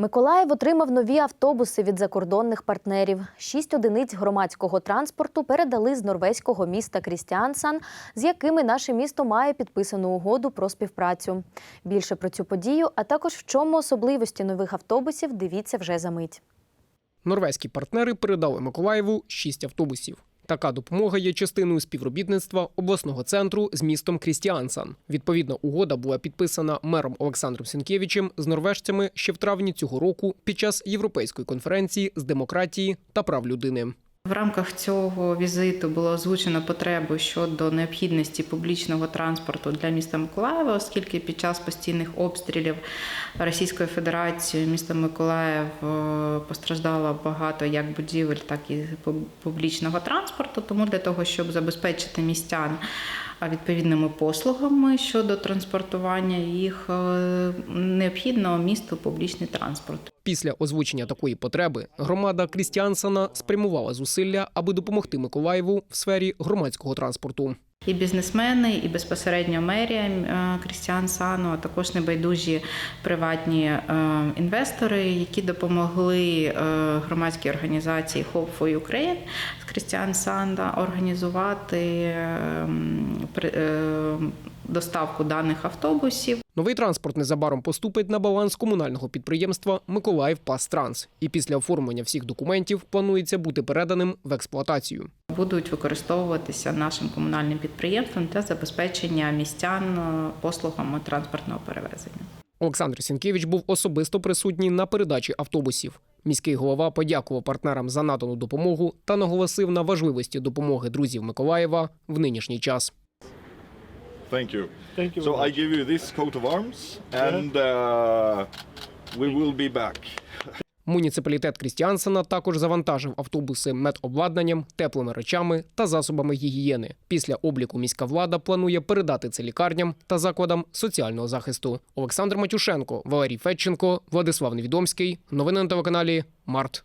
Миколаїв отримав нові автобуси від закордонних партнерів. Шість одиниць громадського транспорту передали з норвезького міста Крістіансан, з якими наше місто має підписану угоду про співпрацю. Більше про цю подію, а також в чому особливості нових автобусів, дивіться вже за мить. Норвезькі партнери передали Миколаєву шість автобусів. Така допомога є частиною співробітництва обласного центру з містом Крістіансан. Відповідна угода була підписана мером Олександром Сінкевичем з норвежцями ще в травні цього року під час європейської конференції з демократії та прав людини. В рамках цього візиту було озвучено потребу щодо необхідності публічного транспорту для міста Миколаєва, оскільки під час постійних обстрілів Російської Федерації міста Миколаїв е, постраждало багато як будівель, так і пуб- публічного транспорту. Тому для того, щоб забезпечити містян відповідними послугами щодо транспортування їх, е, необхідно місту публічний транспорт. Після озвучення такої потреби громада Крістіансана спрямувала зусилля, аби допомогти Миколаєву в сфері громадського транспорту. І бізнесмени, і безпосередньо мерія е, Крістіан Сану, а також небайдужі приватні е, інвестори, які допомогли е, громадській організації Hope for Ukraine з Крістіан Санда організувати е, м, при- е, доставку даних автобусів. Новий транспорт незабаром поступить на баланс комунального підприємства Миколаїв Пастранс. І після оформлення всіх документів планується бути переданим в експлуатацію. Будуть використовуватися нашим комунальним підприємством для забезпечення містян е, послугами транспортного перевезення. Олександр Сінкевич був особисто присутній на передачі автобусів. Міський голова подякував партнерам за надану допомогу та наголосив на важливості допомоги друзів Миколаєва в нинішній час. Thank you. Thank you. So I give you this coat of arms, and uh, we will be back. Муніципалітет Крістіансена також завантажив автобуси медобладнанням, теплими речами та засобами гігієни. Після обліку міська влада планує передати це лікарням та закладам соціального захисту. Олександр Матюшенко, Валерій Федченко, Владислав Невідомський. Новини на телеканалі Март.